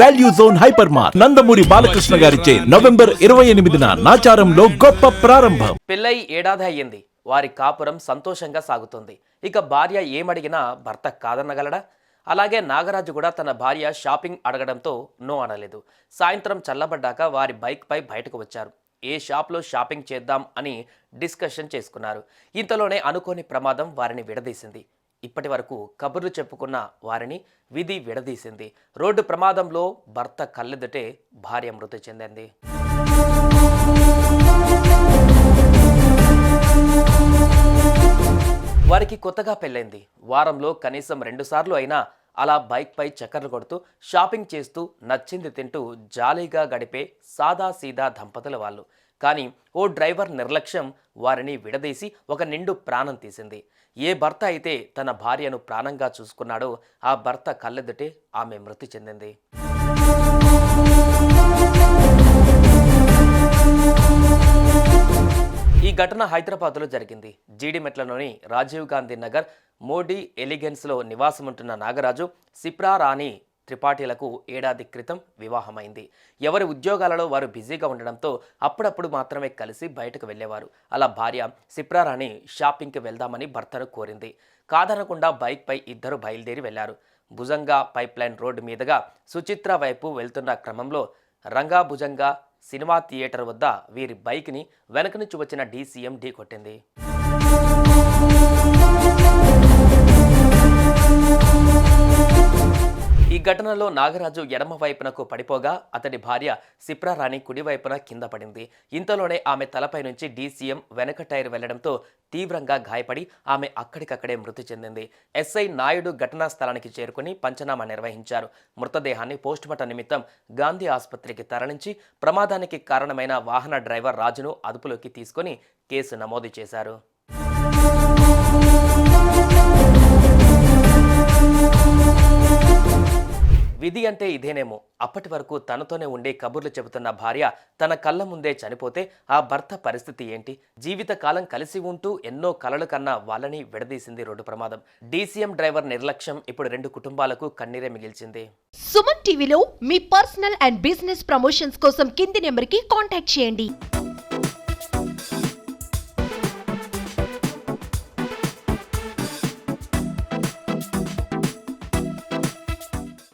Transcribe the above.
Value zone hyper మార్ నందమూరి బాలకృష్ణ గారిచే November ఇరవై ఎనిమిదిన నాచారంలో గొప్ప ప్రారంభం. పెళ్ళై ఏడాది అయ్యింది. వారి కాపురం సంతోషంగా సాగుతుంది. ఇక భార్య ఏమడిగినా భర్త కాదనగలడా? అలాగే నాగరాజు కూడా తన భార్య షాపింగ్ అడగడంతో నో అనలేదు. సాయంత్రం చల్లబడ్డాక వారి బైక్పై బయటకు వచ్చారు. ఏ షాప్లో షాపింగ్ చేద్దాం అని డిస్కషన్ చేసుకున్నారు. ఇంతలోనే అనుకోని ప్రమాదం వారిని విడదీసింది. ఇప్పటి వరకు కబుర్లు చెప్పుకున్న వారిని విధి విడదీసింది. రోడ్డు ప్రమాదంలో భర్త కళ్ళెదుటే భార్య మృతి చెందింది. వారికి కొత్తగా పెళ్ళైంది. వారంలో కనీసం రెండుసార్లు అయినా అలా బైక్పై చక్కర్లు కొడుతూ షాపింగ్ చేస్తూ నచ్చింది తింటూ జాలీగా గడిపే సాదా సీదా దంపతుల వాళ్ళు. కానీ ఓ డ్రైవర్ నిర్లక్ష్యం వారిని విడదీసి ఒక నిండు ప్రాణం తీసింది. ఏ భర్త అయితే తన భార్యను ప్రాణంగా చూసుకున్నాడో ఆ భర్త కళ్ళెదుటే ఆమె మృతి చెందింది. ఈ ఘటన హైదరాబాద్లో జరిగింది. జీడిమెట్లలోని రాజీవ్ గాంధీ నగర్ మోడీ ఎలిగెన్స్లో నివాసముంటున్న నాగరాజు సిప్రా రాణి త్రిపాఠిలకు ఏడాది క్రితం వివాహమైంది. ఎవరి ఉద్యోగాలలో వారు బిజీగా ఉండడంతో అప్పుడప్పుడు మాత్రమే కలిసి బయటకు వెళ్ళేవారు. అలా భార్య సిప్రారాణి షాపింగ్కి వెళ్దామని భర్తను కోరింది. కాదనకుండా బైక్పై ఇద్దరు బయలుదేరి వెళ్ళారు. భుజంగా పైప్లైన్ రోడ్డు మీదుగా సుచిత్ర వైపు వెళ్తున్న క్రమంలో రంగా భుజంగా సినిమా థియేటర్ వద్ద వీరి బైక్ని వెనక నుంచి వచ్చిన డీసీఎం ఢీ కొట్టింది. ఘటనలో నాగరాజు ఎడమ వైపునకు పడిపోగా అతడి భార్య సిప్రారాణి కుడివైపున కింద పడింది. ఇంతలోనే ఆమె తలపై నుంచి డీసీఎం వెనక టైర్ వెళ్ళడంతో తీవ్రంగా గాయపడి ఆమె అక్కడికక్కడే మృతి చెందింది. ఎస్ఐ నాయుడు ఘటనా స్థలానికి చేరుకుని పంచనామా నిర్వహించారు. మృతదేహాన్ని పోస్టుమార్టం నిమిత్తం గాంధీ ఆసుపత్రికి తరలించి ప్రమాదానికి కారణమైన వాహన డ్రైవర్ రాజును అదుపులోకి తీసుకుని కేసు నమోదు చేశారు. విధి అంటే ఇదేనేమో. అప్పటి వరకు తనతోనే ఉండే కబుర్లు చెబుతున్న భార్య తన కళ్ళ ముందే చనిపోతే ఆ భర్త పరిస్థితి ఏంటి? జీవితకాలం కలిసి ఉంటూ ఎన్నో కలలు కన్నా వాళ్ళని విడదీసింది రోడ్డు ప్రమాదం. డీసీఎం డ్రైవర్ నిర్లక్ష్యం ఇప్పుడు రెండు కుటుంబాలకు కన్నీరే మిగిల్చింది. సుమన్ టీవీలో మీ పర్సనల్ అండ్ బిజినెస్ ప్రమోషన్స్ కోసం కింది నెంబర్కి కాంటాక్ట్ చేయండి.